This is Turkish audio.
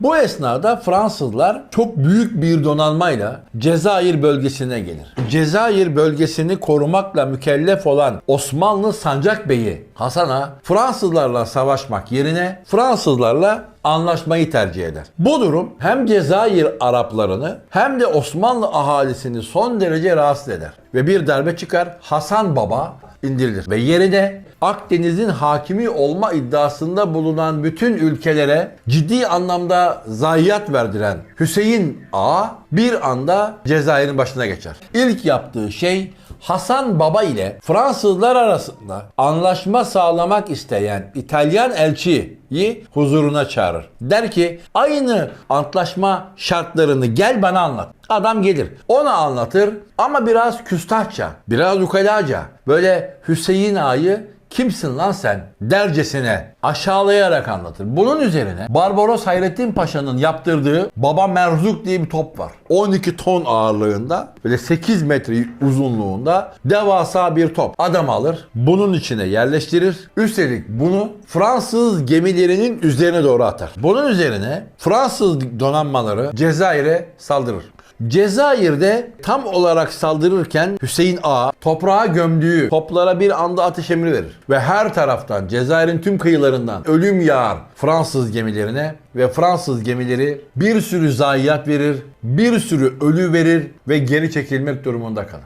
Bu esnada Fransızlar çok büyük bir donanmayla Cezayir bölgesine gelir. Cezayir bölgesini korumakla mükellef olan Osmanlı Sancak Bey'i Hasan'a Fransızlarla savaşmak yerine Fransızlarla anlaşmayı tercih eder. Bu durum hem Cezayir Araplarını hem de Osmanlı ahalisini son derece rahatsız eder. Ve bir darbe çıkar Hasan Baba indirilir. Ve yerine Akdeniz'in hakimi olma iddiasında bulunan bütün ülkelere ciddi anlamda zayiat verdiren Hüseyin Ağa bir anda Cezayir'in başına geçer. İlk yaptığı şey Hasan Baba ile Fransızlar arasında anlaşma sağlamak isteyen İtalyan elçiyi huzuruna çağırır. Der ki aynı antlaşma şartlarını gel bana anlat. Adam gelir. Ona anlatır ama biraz küstahça, biraz ukalaca. Böyle Hüseyin Ağa'yı kimsin lan sen dercesine aşağılayarak anlatır. Bunun üzerine Barbaros Hayrettin Paşa'nın yaptırdığı Baba Merzuk diye bir top var. 12 ton ağırlığında böyle 8 metre uzunluğunda devasa bir top. Adam alır bunun içine yerleştirir. Üstelik bunu Fransız gemilerinin üzerine doğru atar. Bunun üzerine Fransız donanmaları Cezayir'e saldırır. Cezayir'de tam olarak saldırırken Hüseyin Ağa toprağa gömdüğü toplara bir anda ateş emri verir. Ve her taraftan Cezayir'in tüm kıyılarından ölüm yağar Fransız gemilerine ve Fransız gemileri bir sürü zayiat verir, bir sürü ölü verir ve geri çekilmek durumunda kalır.